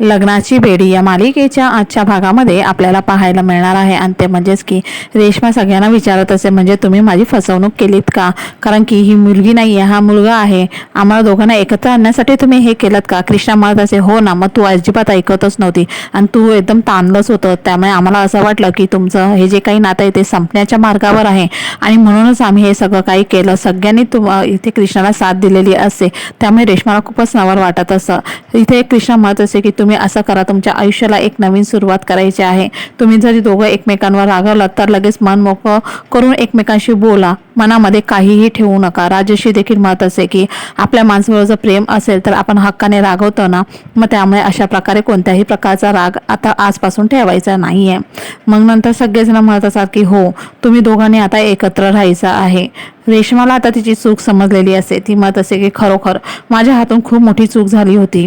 लग्नाची बेडी या मालिकेच्या आजच्या भागामध्ये आपल्याला पाहायला मिळणार आहे. आणि ते म्हणजेच की रेश्मा सगळ्यांना विचारत असे म्हणजे तुम्ही माझी फसवणूक केलीत का? कारण की ही मुलगी नाही आहे हा मुलगा आहे. आम्हाला दोघांना एकत्र आणण्यासाठी तुम्ही हे केलं का? कृष्णा म्हणत असे हो ना मग तू अजिबात ऐकतच नव्हती. आणि तू एकदम ताणलंच होतं. त्यामुळे आम्हाला असं वाटलं की तुमचं हे जे काही नातं आहे ते संपण्याच्या मार्गावर आहे. आणि म्हणूनच आम्ही हे सगळं काही केलं. सगळ्यांनी तुम इथे कृष्णाला साथ दिलेली असते त्यामुळे रेश्माला खूपच नवल वाटत असं. इथे कृष्णा म्हणत असे की तुम्ही असं करा तुमच्या आयुष्याला एक नवीन सुरुवात करायची आहे. तुम्ही जरी दोघं एकमेकांवर रागवलात तर लगेच मन मोकळं करून एकमेकांशी बोला. मनामध्ये काहीही ठेवू नका. राजेशी देखील मत असे की आपल्या माणसावर जर प्रेम असेल तर आपण हक्काने रागवतो ना मग त्यामुळे अशा प्रकारे कोणत्याही प्रकारचा राग आता आजपासून ठेवायचा नाही आहे मग नंतर सगळेजण म्हणत असतात की हो तुम्ही दोघांनी आता एकत्र राहायचं आहे. रेशमाला आता तिची चूक समजलेली असे. ती म्हणत असे की खरोखर माझ्या हातून खूप मोठी चूक झाली होती.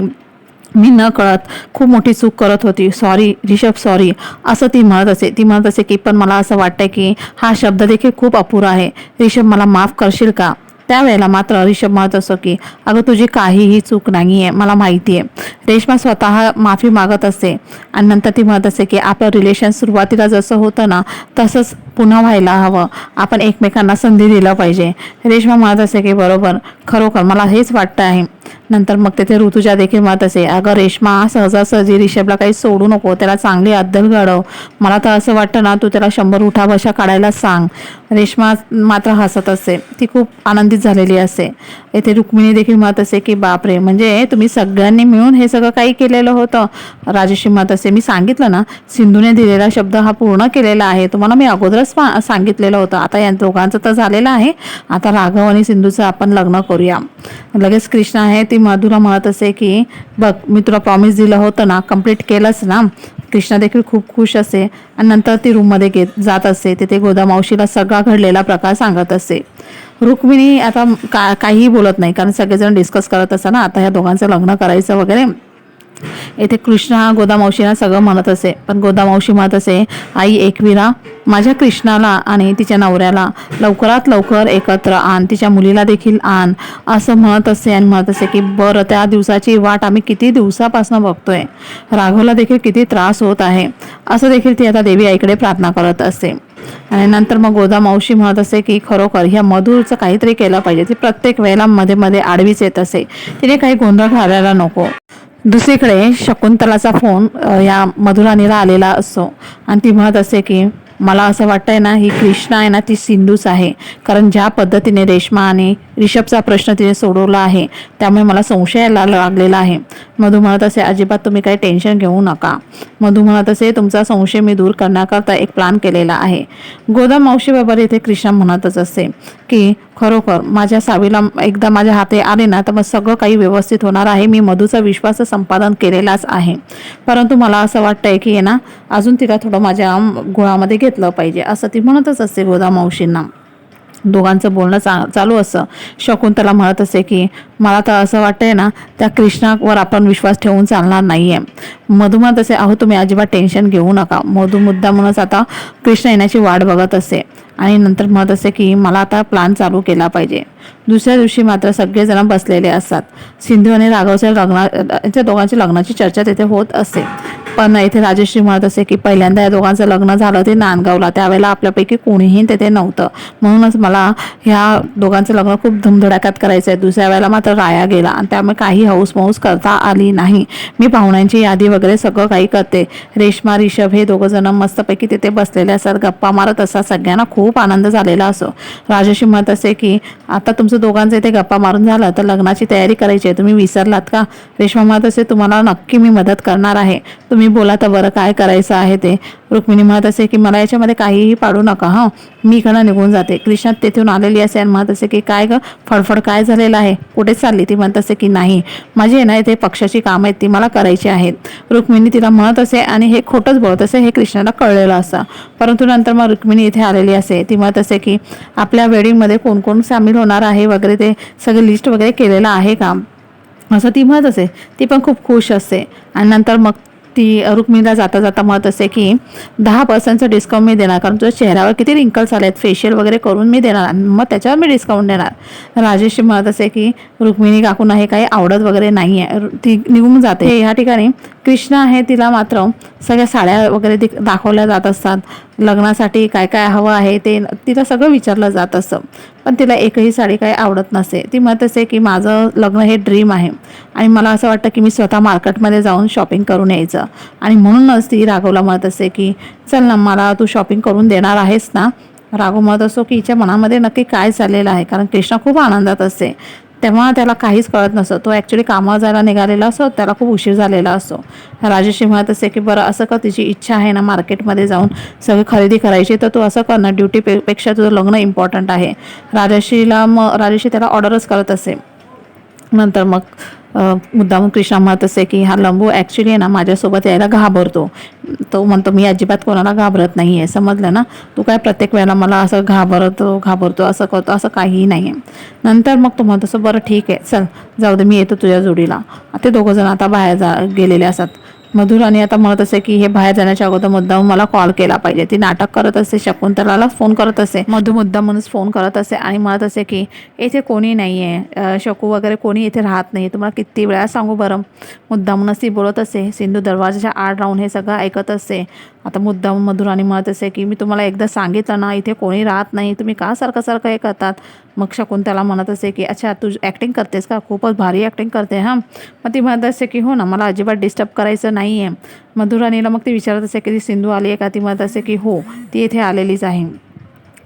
मी न कळत खूप मोठी चूक करत होती. सॉरी रिषभ सॉरी असं ती म्हणत असे. ती म्हणत असे की पण मला असं वाटतं की हा शब्द देखील खूप अपुरा आहे. रिषभ मला माफ करशील का? त्यावेळेला मात्र रिषभ म्हणत असो की अगं तुझी काहीही चूक नाही आहे मला माहिती आहे रेश्मा स्वतः माफी मागत असते. आणि नंतर ती म्हणत असे की आपलं रिलेशन सुरुवातीला जसं होतं ना तसंच पुन्हा व्हायला हवं. आपण एकमेकांना संधी दिलं पाहिजे. रेश्मा म्हणत असे की बरोबर. खरोखर मला हेच वाटतं आहे. नंतर मग तेथे ऋतुजा देखील म्हणत असे अगं रेश्मा सहजासहजी रिषभला काही सोडू नको त्याला चांगली अद्दल घडव. मला तर असं वाटतं ना तू त्याला शंभर उठा काढायला सांग. रेश्मा मात्र हसत असे. ती खूप आनंदित झालेली असे. येथे रुक्मिणी देखील म्हणत असे की बापरे म्हणजे तुम्ही सगळ्यांनी मिळून हे सगळं काही केलेलं होतं? राजेशी म्हणत असे मी सांगितलं ना सिंधूने दिलेला शब्द हा पूर्ण केलेला आहे. तुम्हाला मी अगोदरच सांगितलेलं होतं. आता या दोघांचं तर झालेलं आहे. आता राघव आणि सिंधूचं आपण लग्न करूया. लगेच कृष्णा आहे ती मधुरा म्हणत असे की बघ मी तुला प्रॉमिस दिलं होतं ना कंप्लीट केलंच ना कृष्णा देखील खूप खुश असे आणि नंतर ती रूममध्ये घेत जात असते तिथे गोदामावशीला सगळा घडलेला प्रकार सांगत असते रुक्मिणी आता का काहीही बोलत नाही कारण सगळेजण डिस्कस करत असताना आता ह्या दोघांचं लग्न करायचं वगैरे. येथे कृष्णा हा गोदामावशीला सगळं म्हणत असे. पण गोदामावशी म्हणत असे आई एकविरा माझ्या कृष्णाला आणि तिच्या नवऱ्याला लवकरात लवकर एकत्र आण तिच्या मुलीला देखील आण. असं म्हणत असे आणि म्हणत असे की बरं त्या दिवसाची वाट आम्ही किती दिवसापासून बघतोय. राघवला देखील किती त्रास होत आहे. असं देखील ती आता देवी आईकडे प्रार्थना करत असते आणि नंतर मग गोदा मावशी म्हणत असे की खरोखर ह्या मधुरचं काहीतरी केलं पाहिजे. ती प्रत्येक वेळेला मध्ये मध्ये आडवीच येत असे. तिने काही गोंधळ घालायला नको. दुसरीकडे शकुंतलाचा फोन या मधुराणीला आलेला असतो. आणि ती म्हणत असे की मला असं वाटतंय ना ही कृष्णा आहे ना ती सिंधूच आहे. कारण ज्या पद्धतीने रेश्मा आणि रिषभचा प्रश्न तिने सोडवला आहे. त्यामुळे मला संशय लागलेला आहे. मधू म्हणत असे अजिबात तुम्ही काही टेन्शन घेऊ नका मधू म्हणत असे तुमचा संशय मी दूर करण्याकरता एक प्लान केलेला आहे गोदा मावशीबाबर येथे कृष्णा म्हणतच असते की खरोखर माझ्या सावीला एकदा माझ्या हाते आले ना तर मग सगळं काही व्यवस्थित होणार आहे. मी मधूचा विश्वास संपादन केलेलाच आहे. परंतु मला असं वाटतंय की ना अजून तिला थोडं माझ्या गुळामध्ये घेतलं पाहिजे. असं ती म्हणतच असते गोदा मावशींना. दोघांचं बोलणं चा चालू असं. शकुंतला म्हणत असे की मला तर असं वाटतंय ना त्या कृष्णावर आपण विश्वास ठेवून चालणार नाही आहे मधुमत असे अहो तुम्ही अजिबात टेन्शन घेऊ नका. मधुमुद्दा म्हणूनच आता कृष्ण येण्याची वाट बघत असे. आणि नंतर म्हणत असे की मला आता प्लान चालू केला पाहिजे. दुसऱ्या दिवशी मात्र सगळेजण बसलेले असतात. सिंधू आणि राघवच्या लग्ना त्या दोघांची लग्नाची चर्चा तिथे होत असे. पण इथे राजेश्री म्हणत असे की पहिल्यांदा या दोघांचं लग्न झालं ते नांदगावला. त्यावेळेला आपल्यापैकी कोणीही तेथे नव्हतं. म्हणूनच मला ह्या दोघांचं लग्न खूप धुमधडाक्यात करायचं आहे. दुसऱ्या वेळेला मात्र राया गेला आणि त्यामुळे काही हौस मौस करता आली नाही. मी पाहुण्यांची यादी वगैरे सगळं काही करते. रेश्मा रिषभ हे दोघं जण मस्तपैकी तिथे बसलेले असतात. गप्पा मारत असतात. सगळ्यांना खूप आनंद झालेला असो राजेश्री म्हणत असे की आता तुमचं दोघांचं इथे गप्पा मारून झालं तर लग्नाची तयारी करायची आहे. तुम्ही विसरलात का? रेश्मा म्हणत असे तुम्हाला नक्की मी मदत करणार आहे. तुम्ही तुम्ही बोला तर बरं काय करायचं आहे ते. रुक्मिणी म्हणत असे की मला याच्यामध्ये काहीही पाडू नका हां. मी इकडं निघून जाते. कृष्णात तेथून आलेली असे आणि म्हणत असे की काय ग फडफड काय झालेलं आहे? कुठे चालली ती? म्हणत असे की नाही. माझी आहे ना इथे पक्षाची कामं आहेत ती मला करायची आहेत. रुक्मिणी तिला म्हणत असे आणि हे खोटंच बोलत असे हे कृष्णाला कळलेलं असं परंतु नंतर मग रुक्मिणी इथे आलेली असे. ती म्हणत असे की आपल्या वेडिंगमध्ये कोण कोण सामील होणार आहे वगैरे ते सगळे लिस्ट वगैरे केलेलं आहे का? असं ती म्हणत असे. ती पण खूप खुश असते. आणि नंतर मग ती रुक्मिणीला जाता जाता म्हणत असे की दहा पर्सेंटचं डिस्काउंट मी देणार कारण तुझ्या चेहऱ्यावर किती रिंकल्स आले आहेत फेशियल वगैरे करून मी देणार मग त्याच्यावर मी डिस्काउंट देणार. राजेश म्हणत असे की रुक्मिणी काकूंना हे काही आवडत वगैरे नाही आहे ती निघून जाते. ह्या ठिकाणी कृष्णा आहे तिला मात्र सगळ्या साड्या वगैरे दिक दाखवल्या जात असतात. लग्नासाठी काय काय हवं आहे ते तिला सगळं विचारलं जात असतं. पण तिला एकही साडी काही आवडत नसे. ती म्हणत असे की माझं लग्न हे ड्रीम आहे आणि मला असं वाटतं की मी स्वतः मार्केटमध्ये जाऊन शॉपिंग करून यायचं. आणि म्हणूनच ती राघवला म्हणत असे की चल ना मला तू शॉपिंग करून देणार आहेस ना? राघव म्हणत असो की हिच्या मनामध्ये नक्की काय चाललेलं आहे? कारण कृष्णा खूप आनंदात असते तेव्हा त्याला काहीच कळत नसतं. तो ॲक्च्युली कामावर जायला निघालेला असतो त्याला खूप उशीर झालेला असतो. राजेशी म्हणत असे की बरं असं का तिची इच्छा आहे ना मार्केटमध्ये जाऊन सगळी खरेदी करायची तर तू असं कर ना ड्युटी पे पेक्षा तुझं लग्न इम्पॉर्टंट आहे. राजेशीला मग राजेशी त्याला ऑर्डरच करत असे. नंतर मग मुद्दामून कृष्णा म्हणत असे की हा लंबू ॲक्च्युली आहे ना माझ्यासोबत यायला घाबरतो. तो म्हणतो मी अजिबात कोणाला घाबरत नाही आहे समजलं ना तू काय प्रत्येक वेळेला मला असं घाबरतो घाबरतो असं करतो असं काहीही नाही आहे नंतर मग तो म्हणतो असं बरं ठीक आहे चल जाऊ दे मी येतो तुझ्या जोडीला. ते दोघं जण आता बाहेर जा गेलेले असतात. मधुर आणि आता म्हणत असे की हे बाहेर जाण्याच्या अगोदर मुद्दाम मला कॉल केला पाहिजे. ती नाटक करत असते शकुंतलाला फोन करत असे. मधु मुद्दा म्हणूनच फोन करत असे आणि म्हणत असे की येथे कोणी नाही आहे शकू वगैरे कोणी इथे राहत नाही तुम्हाला किती वेळा सांगू बरं? मुद्दामूनच ती बोलत असे. सिंधू दरवाजाच्या आड राहून हे सगळं ऐकत असते आता मुद्दाम मधुर आणि म्हणत असे की मी तुम्हाला एकदा सांगितलं ना इथे कोणी राहत नाही. तुम्ही का सारखं सारखं हे करतात? मग शकुंतला म्हणत असे की अच्छा तू ॲक्टिंग करतेस का? खूपच भारी ॲक्टिंग करते हां? मग ती म्हणत असे की हो ना मला अजिबात डिस्टर्ब करायचं नाही. नाही आहे मधुराणीला मग ती विचारत असे की सिंधू आली आहे का? ती म्हणत असे की हो ती येथे आलेलीच आहे.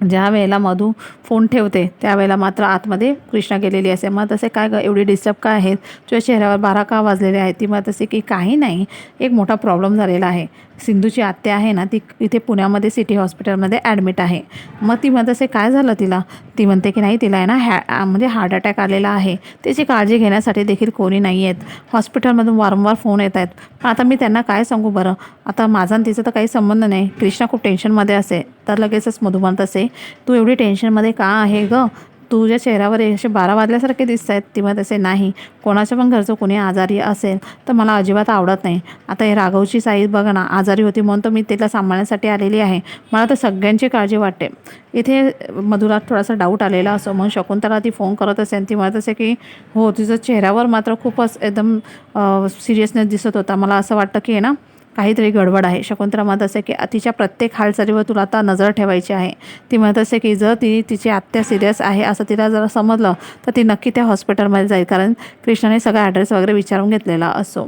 ज्या वेळेला मधू फोन ठेवते त्यावेळेला मात्र आतमध्ये कृष्णा गेलेली असे मग तसे काय एवढी डिस्टर्ब काय आहेत? तुझ्या चेहऱ्यावर बारा का वाजलेले आहेत? ती मग तसे की काही नाही एक मोठा प्रॉब्लेम झालेला आहे. सिंधूची आत्या आहे ना ती इथे पुण्यामध्ये सिटी हॉस्पिटलमध्ये ॲडमिट आहे. मग ती म्हणत असे काय झालं तिला? ती म्हणते की नाही तिला आहे ना हॅ म्हणजे हार्ट अटॅक आलेला आहे. त्याची काळजी घेण्यासाठी देखील कोणी नाही आहेत. हॉस्पिटलमधून वारंवार फोन येत आहेत. पण आता मी त्यांना काय सांगू बरं? आता माझा आणि तिचा तर काही संबंध नाही. कृष्णा खूप टेन्शनमध्ये असे. तर लगेचच मधुबन म्हणत असे तू एवढी टेन्शनमध्ये का आहे गं? तुझ्या चेहऱ्यावर असे बारा वाजल्यासारखे दिसत आहेत ती म्हणत असे नाही. कोणाच्या पण घरचं कोणी आजारी असेल तर मला अजिबात आवडत नाही. आता हे राघवची साई बघा ना आजारी होती म्हणून तर मी तिला सांभाळण्यासाठी आलेली आहे. मला तर सगळ्यांची काळजी वाटते. इथे मधुरात थोडासा डाऊट आलेला असो म्हणून शकुंतला ती फोन करत असे ती म्हणत असे की हो तिचं चेहऱ्यावर मात्र खूपच एकदम सिरियसनेस दिसत होता. मला असं वाटतं की आहे ना काहीतरी गडबड आहे. शकुंतला म्हणत असे की तिच्या प्रत्येक हालचालीवर तुला आता नजर ठेवायची आहे. ती म्हणत असे की जर ती तिची आत्या सिरियस आहे असं तिला जर समजलं तर ती नक्की त्या हॉस्पिटलमध्ये जाईल. कारण कृष्णाने सगळा ॲड्रेस वगैरे विचारून घेतलेला असो.